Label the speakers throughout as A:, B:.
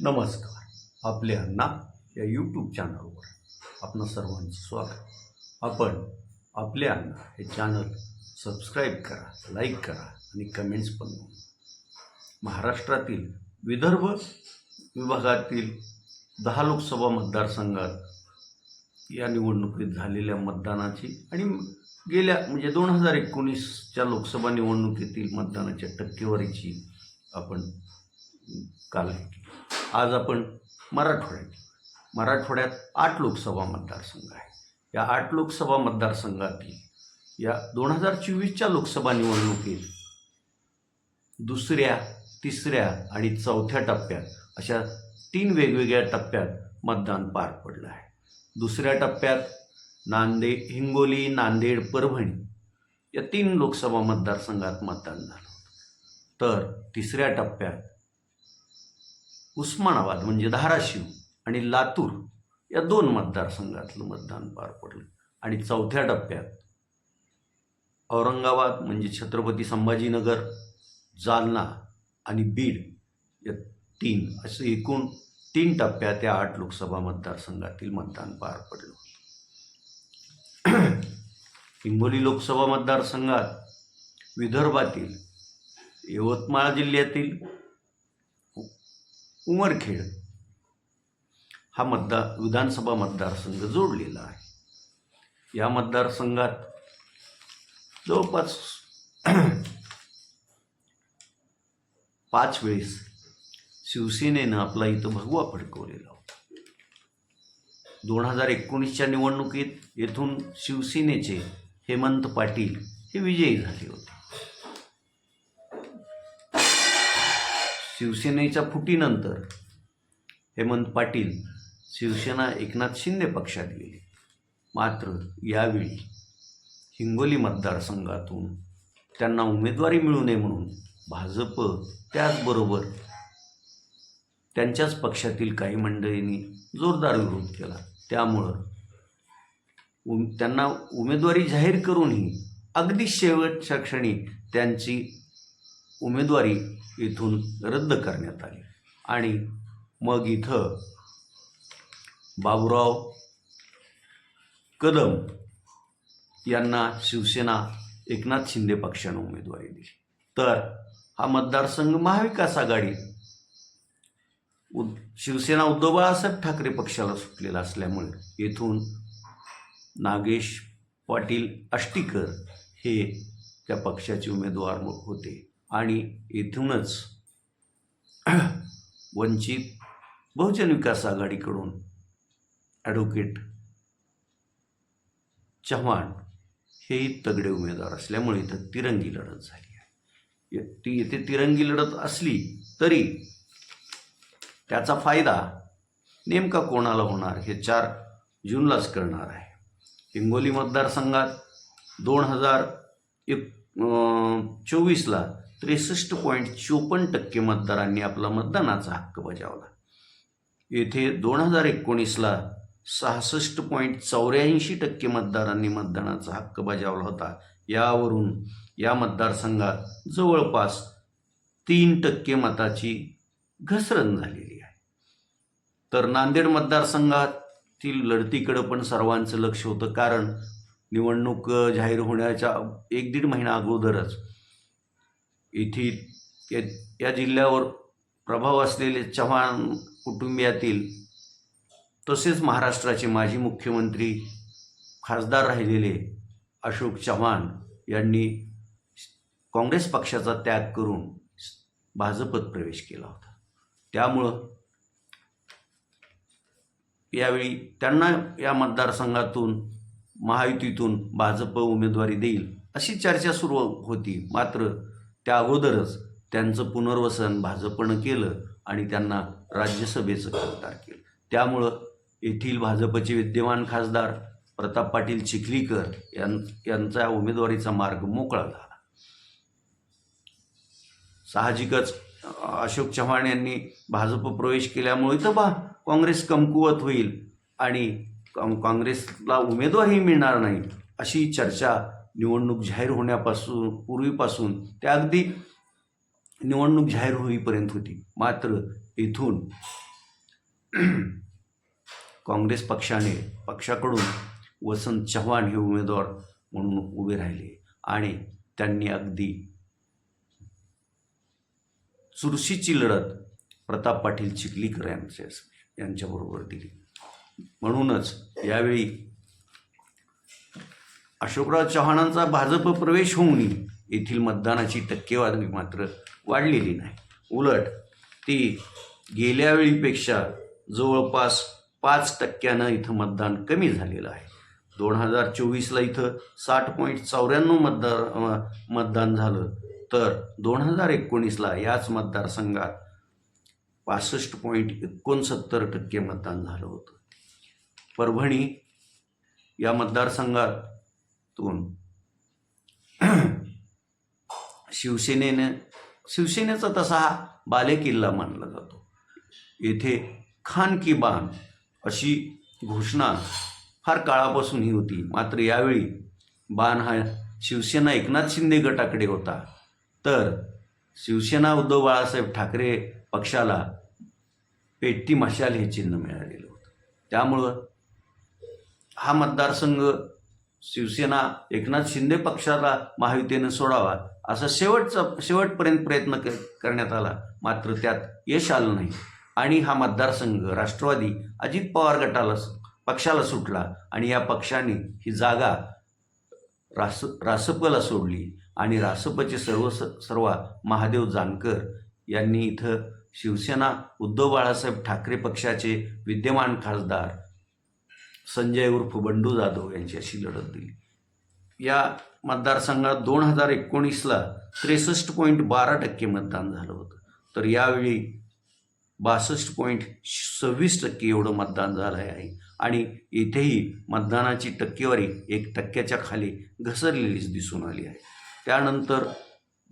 A: नमस्कार आपले अण्णा या यूट्यूब चॅनलवर आपणा सर्वांचं स्वागत आपण आपले अण्णा हे चॅनल सबस्क्राईब करा लाईक करा आणि कमेंट्स पण नोंदवा. महाराष्ट्रातील विदर्भ विभागातील दहा लोकसभा मतदारसंघात या निवडणुकीत झालेल्या मतदानाची आणि गेल्या म्हणजे दोन हजार एकोणीसच्या लोकसभा निवडणुकीतील मतदानाच्या टक्केवारीची आपण काल आज आपण मराठवाड्यात मराठवाड्यात आठ लोकसभा मतदारसंघ आहे. या आठ लोकसभा मतदारसंघातील या दोन हजार चोवीसच्या लोकसभा निवडणुकीत दुसऱ्या तिसऱ्या आणि चौथ्या टप्प्यात अशा तीन वेगवेगळ्या टप्प्यात मतदान पार पडलं आहे. दुसऱ्या टप्प्यात नांदेड हिंगोली नांदेड परभणी या तीन लोकसभा मतदारसंघात मतदान झालं तर तिसऱ्या टप्प्यात उस्मानाबाद म्हणजे धाराशिव आणि लातूर या दोन मतदारसंघातलं मतदान पार पडलं. आणि चौथ्या टप्प्यात औरंगाबाद म्हणजे छत्रपती संभाजीनगर जालना आणि बीड या तीन असे एकूण तीन टप्प्यात या आठ लोकसभा मतदारसंघातील मतदान पार पडलं हिंगोली लोकसभा मतदारसंघात विदर्भातील यवतमाळ जिल्ह्यातील उमरखेड हा मतदार विधानसभा मतदारसंघ जोडलेला आहे. या मतदारसंघात जवळपास पाच वेळेस शिवसेनेनं आपला इथं भगवा फडकवलेला होता. दोन हजार एकोणीसच्या निवडणुकीत येथून शिवसेनेचे हेमंत पाटील हे विजयी झाले होते. शिवसेनेच्या फुटीनंतर हेमंत पाटील शिवसेना एकनाथ शिंदे पक्षात गेले. मात्र यावेळी हिंगोली मतदारसंघातून त्यांना उमेदवारी मिळू नये म्हणून भाजप त्याचबरोबर त्यांच्याच पक्षातील काही मंडळींनी जोरदार विरोध केला. त्यामुळं उम त्यांना उमेदवारी जाहीर करूनही अगदी शेवटच्या क्षणी त्यांची उमेदवारी इथून रद्द करण्यात आली. आणि मग इथं बाबुराव कदम यांना शिवसेना एकनाथ शिंदे पक्षानं उमेदवारी दिली. तर हा मतदारसंघ महाविकास आघाडी उद शिवसेना उद्धव बाळासाहेब ठाकरे पक्षाला सुटलेला असल्यामुळे येथून नागेश पाटील आष्टीकर हे त्या पक्षाचे उमेदवार होते. आणि येथूनच वंचित बहुजन विकास आघाडीकडून ॲडव्होकेट चव्हाण हेही तगडे उमेदवार असल्यामुळे इथं तिरंगी लढत झाली आहे. ती येथे तिरंगी लढत असली तरी त्याचा फायदा नेमका कोणाला होणार हे चार जूनलाच करणार आहे. हिंगोली मतदारसंघात दोन हजार एक चोवीसला त्रेसष्ट पॉईंट चोपन्न टक्के मतदारांनी आपला मतदानाचा हक्क बजावला. येथे दोन हजार एकोणीसला सहासष्ट पॉईंट चौऱ्याऐंशी टक्के मतदारांनी मतदानाचा हक्क बजावला होता. यावरून या मतदारसंघात जवळपास तीन टक्के मताची घसरण झालेली आहे. तर नांदेड मतदारसंघातील लढतीकडं पण सर्वांचं लक्ष होतं कारण निवडणूक जाहीर होण्याच्या एक दीड महिना अगोदरच येथील या या जिल्ह्यावर प्रभाव असलेले चव्हाण कुटुंबियातील तसेच महाराष्ट्राचे माजी मुख्यमंत्री खासदार राहिलेले अशोक चव्हाण यांनी काँग्रेस पक्षाचा त्याग करून भाजपत प्रवेश केला होता. त्यामुळं यावेळी त्यांना या मतदारसंघातून महायुतीतून भाजप उमेदवारी देईल अशी चर्चा सुरू होती. मात्र त्या अगोदरच त्यांचं पुनर्वसन भाजपनं केलं आणि त्यांना राज्यसभेचं खासदार केलं. त्यामुळं येथील भाजपचे विद्यमान खासदार प्रताप पाटील चिखलीकर यां यांचा उमेदवारीचा मार्ग मोकळा झाला. साहजिकच अशोक चव्हाण यांनी भाजप प्रवेश केल्यामुळे तर बा काँग्रेस कमकुवत होईल आणि काँग्रेसला उमेदवारही मिळणार नाही अशी चर्चा निवडणूक जाहीर होण्यापासून पूर्वीपासून त्या अगदी निवडणूक जाहीर होईपर्यंत होती. मात्र इथून काँग्रेस पक्षाने पक्षाकडून वसंत चव्हाण हे उमेदवार म्हणून उभे राहिले आणि त्यांनी अगदी चुरशीची लढत प्रताप पाटील चिखलीकर यांच्या यांच्याबरोबर दिली. म्हणूनच यावेळी अशोकराव चव्हाणांचा भाजप प्रवेश होऊनही येथील मतदानाची टक्केवारी मात्र वाढलेली नाही. उलट ती गेल्या वेळीपेक्षा जवळपास पाच टक्क्यानं इथं मतदान कमी झालेलं आहे. दोन हजार चोवीसला इथं साठ पॉईंट चौऱ्याण्णव मतदार मतदान झालं. तर दोन हजार एकोणीसला याच मतदारसंघात पासष्ट पॉईंट एकोणसत्तर टक्के मतदान झालं होतं. परभणी या मतदारसंघात तून. शिवसेनेनं शिवसेनेचा तसा हा बालेकिल्ला मानला जातो. येथे खान की बान अशी घोषणा फार काळापासून ही होती. मात्र यावेळी बाण हा शिवसेना एकनाथ शिंदे गटाकडे होता. तर शिवसेना उद्धव बाळासाहेब ठाकरे पक्षाला पेट्टी मशाल हे चिन्ह मिळालेलं होतं. त्यामुळं हा मतदारसंघ शिवसेना एकनाथ शिंदे पक्षाला महायुतीने सोडावा असा शेवटचा शेवटपर्यंत प्रयत्न करण्यात आला. मात्र त्यात यश आलं नाही. आणि हा मतदारसंघ राष्ट्रवादी अजित पवार गटाला पक्षाला सुटला आणि या पक्षाने ही जागा रास रासपला सोडली. आणि रासपचे सर्व सर्व महादेव जानकर यांनी इथं शिवसेना उद्धव बाळासाहेब ठाकरे पक्षाचे विद्यमान खासदार संजय उर्फ बंडू जाधव यांच्याशी लढत दिली. या मतदारसंघात दोन हजार एकोणीसला त्रेसष्ट पॉईंट बारा टक्के मतदान झालं होतं. तर यावेळी बासष्ट पॉईंट सव्वीस टक्के एवढं मतदान झालं आहे. आणि इथेही मतदानाची टक्केवारी एक टक्क्याच्या खाली घसरलेलीच दिसून आली आहे. त्यानंतर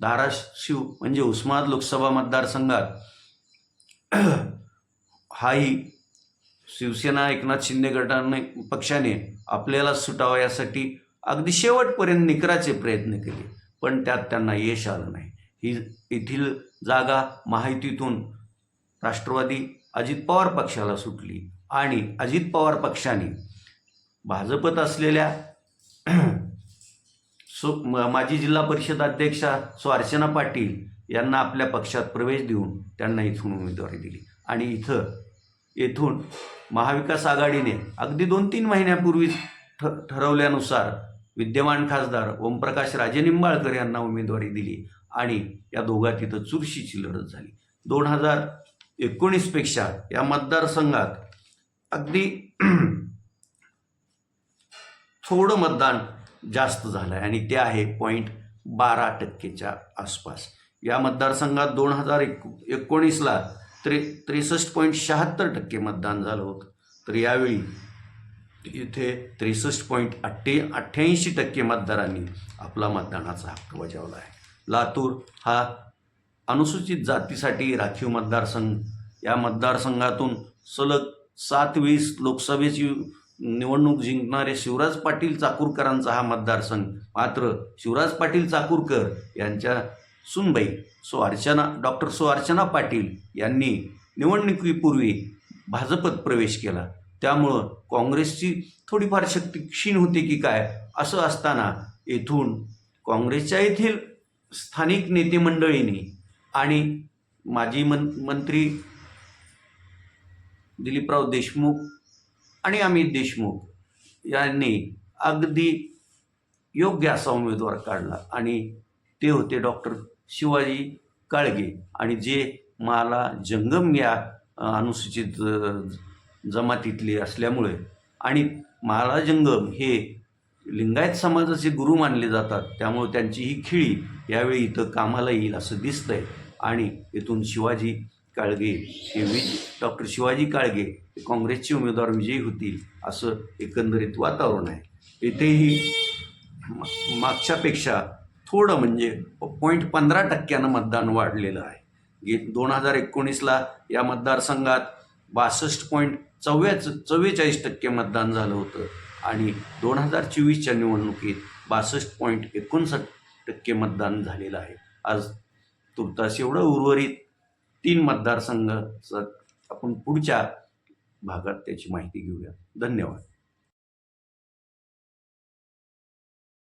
A: धाराशिव म्हणजे उस्माद लोकसभा मतदारसंघात हाही शिवसेना एकनाथ शिंदे गटाने पक्षाने आपल्याला सुटावा यासाठी अगदी शेवटपर्यंत निकराचे प्रयत्न केले. पण त्यात त्यांना यश आलं नाही. ही येथील जागा माहितीतून राष्ट्रवादी अजित पवार पक्षाला सुटली आणि अजित पवार पक्षाने भाजपत असलेल्या सु म- माजी जिल्हा परिषद अध्यक्षा सो पाटील यांना आपल्या पक्षात प्रवेश देऊन त्यांना इथून उमेदवारी दिली. आणि इथं येथून महाविकास आघाडीने अगदी दोन तीन महिन्यापूर्वी ठ ठरवल्यानुसार विद्यमान खासदार ओमप्रकाश राजेनिंबाळकर यांना उमेदवारी दिली आणि या दोघा तिथं चुरशीची लढत झाली. दोन हजार एकोणीसपेक्षा या मतदारसंघात अगदी थोडं मतदान जास्त झालं आहे आणि ते आहे पॉईंट बारा टक्केच्या आसपास. या मतदारसंघात दोन हजार एक एकोणीसला त्रे त्रेसष्ट पॉईंट शहात्तर टक्के मतदान झालं होतं. तर यावेळी इथे त्रेसष्ट पॉईंट अठ्ठे अठ्ठ्याऐंशी टक्के मतदारांनी आपला मतदानाचा हक्क बजावला आहे. लातूर हा अनुसूचित जातीसाठी राखीव मतदारसंघ. या मतदारसंघातून सलग सात वीस लोकसभेची निवडणूक जिंकणारे शिवराज पाटील चाकूरकरांचा हा मतदारसंघ. मात्र शिवराज पाटील चाकूरकर यांच्या सुनबाई सो अर्चना डॉक्टर सो अर्चना पाटील यांनी निवडणुकीपूर्वी भाजपत प्रवेश केला. त्यामुळं काँग्रेसची थोडीफार शक्ती क्षीण होते की काय असं असताना येथून काँग्रेसच्या येथील स्थानिक नेते मंडळींनी आणि माजी मन मंत्री दिलीपराव देशमुख आणि अमित देशमुख यांनी अगदी योग्य असा उमेदवार काढला आणि ते होते डॉक्टर शिवाजी काळगे आणि जे मला जंगम या अनुसूचित जमातीतले असल्यामुळे आणि माला जंगम हे लिंगायत समाजाचे गुरु मानले जातात त्यामुळे त्यांची ही खिळी यावेळी इथं कामाला येईल असं दिसतंय. आणि इथून शिवाजी काळगे हे विज डॉक्टर शिवाजी काळगे हे काँग्रेसचे उमेदवार विजयी होतील असं एकंदरीत वातावरण आहे. इथेही मागच्यापेक्षा थोडं म्हणजे पॉईंट पंधरा टक्क्यानं मतदान वाढलेलं आहे. गे दोन हजार एकोणीसला या मतदारसंघात बासष्ट पॉईंट चव्वे चव्वेचाळीस टक्के मतदान झालं होतं आणि दोन हजार चोवीसच्या निवडणुकीत बासष्ट पॉईंट एकोणसाठ टक्के मतदान झालेलं आहे. आज तुर्तास एवढं उर्वरित तीन मतदारसंघ आपण पुढच्या भागात त्याची माहिती घेऊया धन्यवाद.